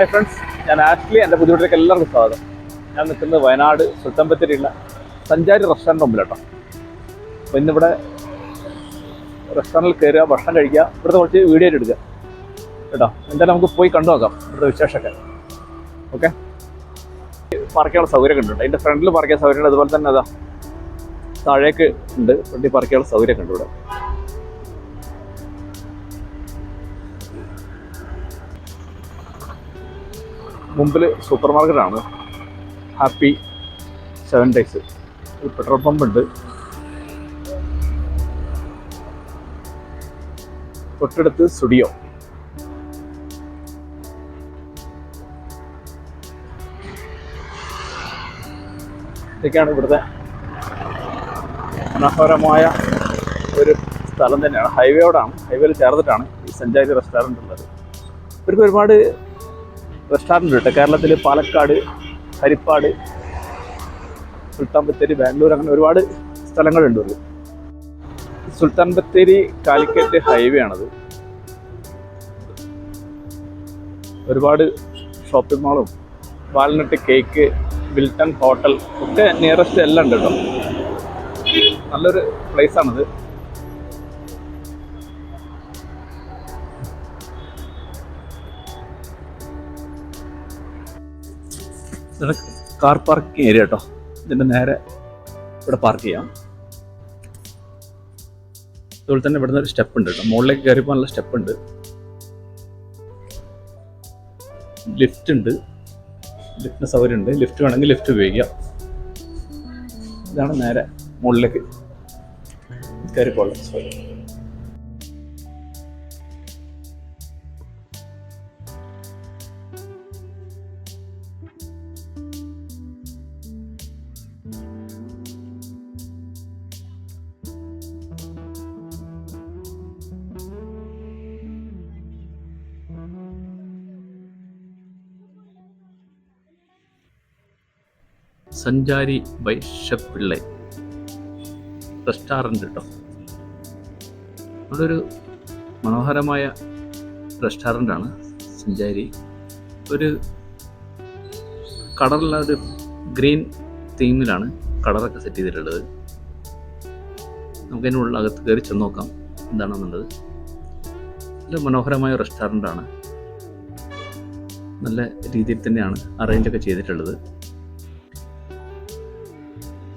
Hi friends ഞാൻ actually എന്റെ ബുദ്ധിമുട്ടിലേക്ക് എല്ലാവർക്കും സ്വാഗതം. ഞാൻ നിൽക്കുന്നത് വയനാട് സുൽത്താൻ ബത്തേരിയുള്ള സഞ്ചാരി റെസ്റ്റോറന്റ് മുമ്പിലാട്ടോ. അപ്പോൾ ഇന്നിവിടെ റെസ്റ്റോറന്റിൽ കയറുക ഭക്ഷണം കഴിക്കുക ഇവിടുത്തെ കുറച്ച് വീഡിയോ എടുക്കുക. കേട്ടോ? എന്തായാലും നമുക്ക് പോയി കണ്ടു നോക്കാം. ഇവിടുത്തെ വിശേഷമൊക്കെ. ഓക്കെ പാർക്കാനുള്ള സൗകര്യമൊക്കെ ഉണ്ട് അതിന്റെ ഫ്രണ്ടിൽ പാർക്കിയ സൗകര്യമുണ്ട്. അതുപോലെ തന്നെ അതാ താഴേക്ക് ഉണ്ട്. ഫ്രണ്ടിൽ പാർക്കിയുള്ള സൗകര്യമൊക്കെ ഉണ്ട് ഇവിടെ. മുമ്പിൽ സൂപ്പർ മാർക്കറ്റാണ് ഹാപ്പി സെവൻ ഡേയ്സ്. ഒരു പെട്രോൾ പമ്പ് ഉണ്ട് തൊട്ടടുത്ത് സ്റ്റുഡിയോ. ഇതൊക്കെയാണ് ഇവിടുത്തെ മനോഹരമായ ഒരു സ്ഥലം തന്നെയാണ്. ഹൈവേയോടാണ് ഹൈവേയിൽ ചേർന്നിട്ടാണ് ഈ സഞ്ചാരി റെസ്റ്റോറന്റ് ഉള്ളത്. ഇവർക്ക് ഒരുപാട് റെസ്റ്റോറന്റ് ഉണ്ട് കേരളത്തിൽ പാലക്കാട് ഹരിപ്പാട് സുൽത്താൻ ബത്തേരി ബാംഗ്ലൂർ അങ്ങനെ ഒരുപാട് സ്ഥലങ്ങളുണ്ട് ഒരു സുൽത്താൻ ബത്തേരി കാലിക്കറ്റ് ഹൈവേ ആണത്. ഒരുപാട് ഷോപ്പിംഗ് മാളും വാൽനട്ട് കേക്ക് ബിൽട്ടൺ ഹോട്ടൽ ഒക്കെ നിയറസ്റ്റ് എല്ലാം ഉണ്ട് കേട്ടോ നല്ലൊരു പ്ലേസ് ഇതാണ് കാർ പാർക്കിംഗ് ഏരിയ കേട്ടോ ഇതിന്റെ നേരെ ഇവിടെ പാർക്ക് ചെയ്യാം. അതുപോലെ തന്നെ ഇവിടുന്ന് ഒരു സ്റ്റെപ്പ് ഉണ്ട് കേട്ടോ മുകളിലേക്ക് കയറി പോകാനുള്ള സ്റ്റെപ്പ് ഉണ്ട്. ലിഫ്റ്റ് ഉണ്ട്. ലിഫ്റ്റിന് സൗകര്യം ഉണ്ട്. ലിഫ്റ്റ് വേണമെങ്കിൽ ലിഫ്റ്റ് ഉപയോഗിക്കാം. ഇതാണ് നേരെ മുകളിലേക്ക് കയറി പോകാനുള്ള സൗകര്യം. സഞ്ചാരി ബൈ ഷെഫ് പിള്ളை റെസ്റ്റോറന്റ് കേട്ടോ അതൊരു മനോഹരമായ റെസ്റ്റോറന്റാണ് സഞ്ചാരി. ഒരു കളറുള്ള ഒരു ഗ്രീൻ തീമിലാണ് കടറൊക്കെ സെറ്റ് ചെയ്തിട്ടുള്ളത്. നമുക്കതിന്റെ ഉള്ളിൽ അകത്ത് കയറി ചെന്ന് നോക്കാം എന്താണെന്നുള്ളത് നല്ല മനോഹരമായ റെസ്റ്റോറന്റാണ്. നല്ല രീതിയിൽ തന്നെയാണ് അറേഞ്ചൊക്കെ ചെയ്തിട്ടുള്ളത്.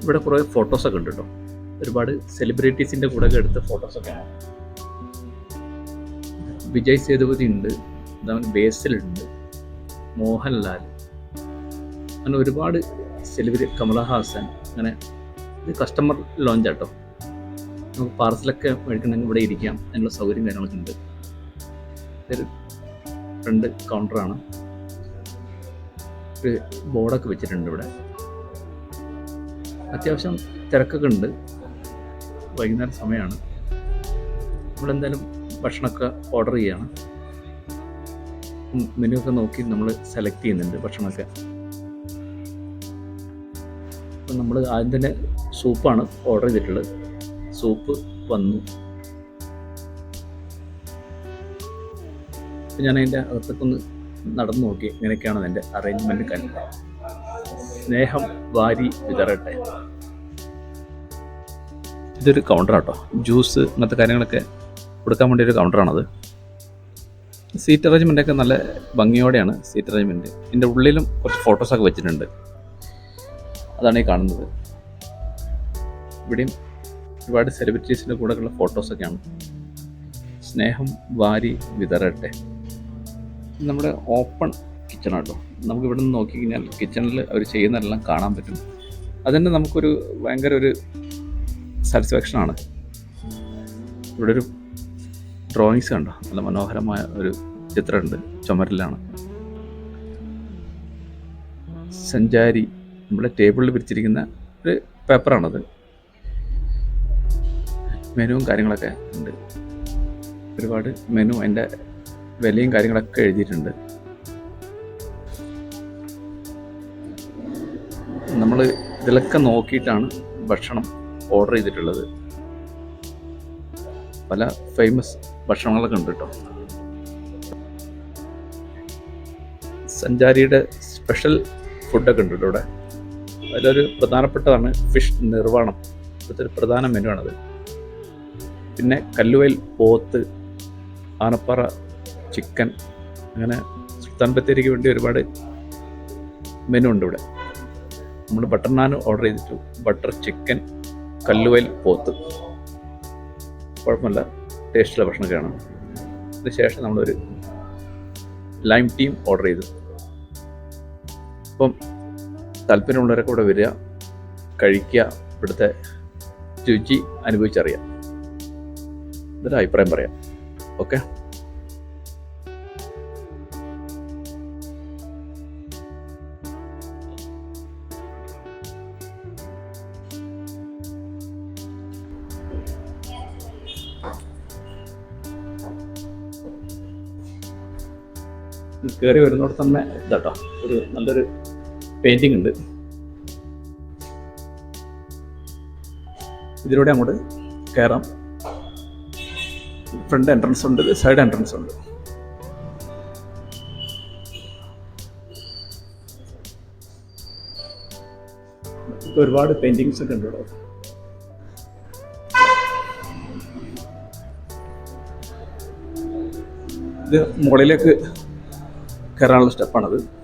ഇവിടെ കുറേ ഫോട്ടോസൊക്കെ ഉണ്ട് കേട്ടോ ഒരുപാട് സെലിബ്രിറ്റീസിന്റെ കൂടെ ഒക്കെ എടുത്ത ഫോട്ടോസൊക്കെ വിജയ് സേതുപതി ഉണ്ട് അതേപോലെ ബേസിലുണ്ട് മോഹൻലാൽ. അങ്ങനെ ഒരുപാട് സെലിബ്രിറ്റി കമലഹാസൻ അങ്ങനെ ഇത് കസ്റ്റമർ ലോഞ്ച് ആട്ടോ. നമുക്ക് പാർസലൊക്കെ മേടിക്കണമെങ്കിൽ ഇവിടെ ഇരിക്കാം അതിനുള്ള സൗകര്യം കാര്യങ്ങളൊക്കെ ഉണ്ട്. ഇതൊരു ഫ്രണ്ട് കൗണ്ടറാണ് ഒരു ബോർഡൊക്കെ വെച്ചിട്ടുണ്ട് ഇവിടെ. അത്യാവശ്യം തിരക്കൊക്കെ ഉണ്ട് വൈകുന്നേരം സമയമാണ്. നമ്മളെന്തായാലും ഭക്ഷണമൊക്കെ ഓർഡർ ചെയ്യണം. മെനു ഒക്കെ നോക്കി നമ്മൾ സെലക്ട് ചെയ്യുന്നുണ്ട് ഭക്ഷണമൊക്കെ. അപ്പം നമ്മൾ ആദ്യം തന്നെ സൂപ്പാണ് ഓർഡർ ചെയ്തിട്ടുള്ളത്. സൂപ്പ് വന്നു. ഞാൻ അതിന്റെ അകത്തൊക്കെ ഒന്ന് നടന്നു നോക്കി ഇങ്ങനെയൊക്കെയാണ് അതിന്റെ അറേഞ്ച്മെന്റ് കണ്ടത് സ്നേഹം വാരി വിതറട്ടെ. ഇതൊരു കൗണ്ടറാട്ടോ ജ്യൂസ് അങ്ങനത്തെ കാര്യങ്ങളൊക്കെ കൊടുക്കാൻ വേണ്ടി ഒരു കൗണ്ടറാണത് സീറ്റ് അറേഞ്ച്മെന്റൊക്കെ നല്ല ഭംഗിയോടെയാണ് സീറ്റ് അറേഞ്ച്മെന്റ് ഇതിന്റെ ഉള്ളിലും കുറച്ച് ഫോട്ടോസൊക്കെ വെച്ചിട്ടുണ്ട്. അതാണ് ഈ കാണുന്നത്. ഇവിടെയും ഒരുപാട് സെലിബ്രിറ്റീസിന്റെ കൂടെയുള്ള ഫോട്ടോസൊക്കെയാണ് സ്നേഹം വാരി വിതറട്ടെ. നമ്മുടെ ഓപ്പൺ കിച്ചണാട്ടോ നമുക്ക് ഇവിടെ നിന്ന് നോക്കിക്കഴിഞ്ഞാൽ കിച്ചണിൽ അവർ ചെയ്യുന്നതെല്ലാം കാണാൻ പറ്റും. അതുതന്നെ നമുക്കൊരു ഭയങ്കര ഒരു സാറ്റിസ്ഫാക്ഷനാണ് ഇവിടെ ഒരു ഡ്രോയിങ്സ് കണ്ടോ? നല്ല മനോഹരമായ ഒരു ചിത്രമുണ്ട്. ചുമരിലാണ്. സഞ്ചാരി നമ്മുടെ ടേബിളിൽ പിരിച്ചിരിക്കുന്ന ഒരു പേപ്പറാണത് മെനുവും കാര്യങ്ങളൊക്കെ ഉണ്ട്. ഒരുപാട് മെനു അതിന്റെ വിലയും കാര്യങ്ങളൊക്കെ എഴുതിയിട്ടുണ്ട്. നമ്മൾ ഇതിലൊക്കെ നോക്കിയിട്ടാണ് ഭക്ഷണം ഓർഡർ ചെയ്തിട്ടുള്ളത്. പല ഫേമസ് ഭക്ഷണങ്ങളൊക്കെ ഉണ്ട് കേട്ടോ. സഞ്ചാരിയുടെ സ്പെഷ്യൽ ഫുഡൊക്കെ ഉണ്ട് ഇവിടെ. അതിലൊരു പ്രധാനപ്പെട്ടതാണ് ഫിഷ് നിർവാണം ഇവിടുത്തെ ഒരു പ്രധാന മെനു ആണത്. പിന്നെ കല്ലുവയൽ പോത്ത് ആനപ്പാറ ചിക്കൻ അങ്ങനെ സുൽത്താൻ ബത്തേരിക്ക് വേണ്ടി ഒരുപാട് മെനു ഉണ്ട് ഇവിടെ. നമ്മൾ ബട്ടർ നാൻ ഓർഡർ ചെയ്തിട്ടു. ബട്ടർ ചിക്കൻ കല്ലുവയൽ പോത്ത്. കുഴപ്പമില്ല. ടേസ്റ്റുള്ള ഭക്ഷണമൊക്കെയാണ്. അതിനുശേഷം നമ്മളൊരു ലൈം ടീം ഓർഡർ ചെയ്തു. അപ്പം താല്പര്യമുള്ളവരൊക്കെ ഇവിടെ വരിക കഴിക്കുക ഇവിടുത്തെ രുചി അനുഭവിച്ചറിയാം എന്നിട്ട് അഭിപ്രായം പറയാം. ഓക്കെ കയറി വരുന്നോട് തന്നെ ഇതാട്ടോ. ഒരു നല്ലൊരു പെയിന്റിംഗ് ഉണ്ട്. ഇതിലൂടെ അങ്ങോട്ട് കയറാം. ഫ്രണ്ട് എൻട്രൻസ് ഉണ്ട് സൈഡ് എൻട്രൻസ് ഉണ്ട്. ഒരുപാട് പെയിന്റിങ്സ് ഒക്കെ ഉണ്ട് ഇവിടെ. ഇത് മുകളിലേക്ക് കയറാനുള്ള സ്റ്റെപ്പാണത്.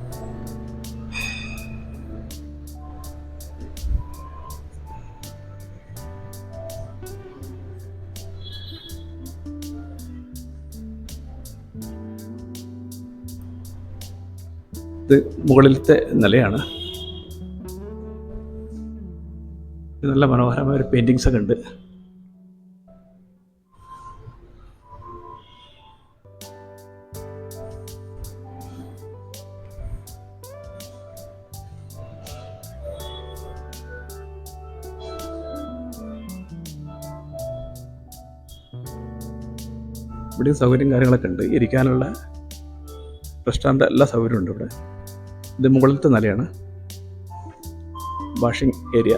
ഇത് മുകളിലത്തെ നിലയാണ്. നല്ല മനോഹരമായ ഒരു പെയിന്റിങ്സൊക്കെ ഉണ്ട്. ഇവിടെ സൗകര്യം കാര്യങ്ങളൊക്കെ ഉണ്ട്. ഇരിക്കാനുള്ള റെസ്റ്റോറന്റ് എല്ലാ സൗകര്യവും ഉണ്ട് ഇവിടെ. ഇത് മുകളിലത്തെ നിലയാണ്. വാഷിംഗ് ഏരിയ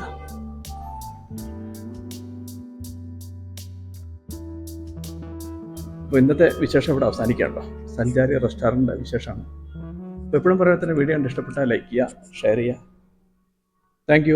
അപ്പോൾ ഇന്നത്തെ വിശേഷം ഇവിടെ അവസാനിക്കാം കേട്ടോ. സഞ്ചാരി റെസ്റ്റോറന്റ് വിശേഷമാണ്. അപ്പോൾ എപ്പോഴും പറയാത്ത വീഡിയോ കണ്ട് ഇഷ്ടപ്പെട്ടാൽ ലൈക്ക് ചെയ്യുക ഷെയർ ചെയ്യുക. താങ്ക്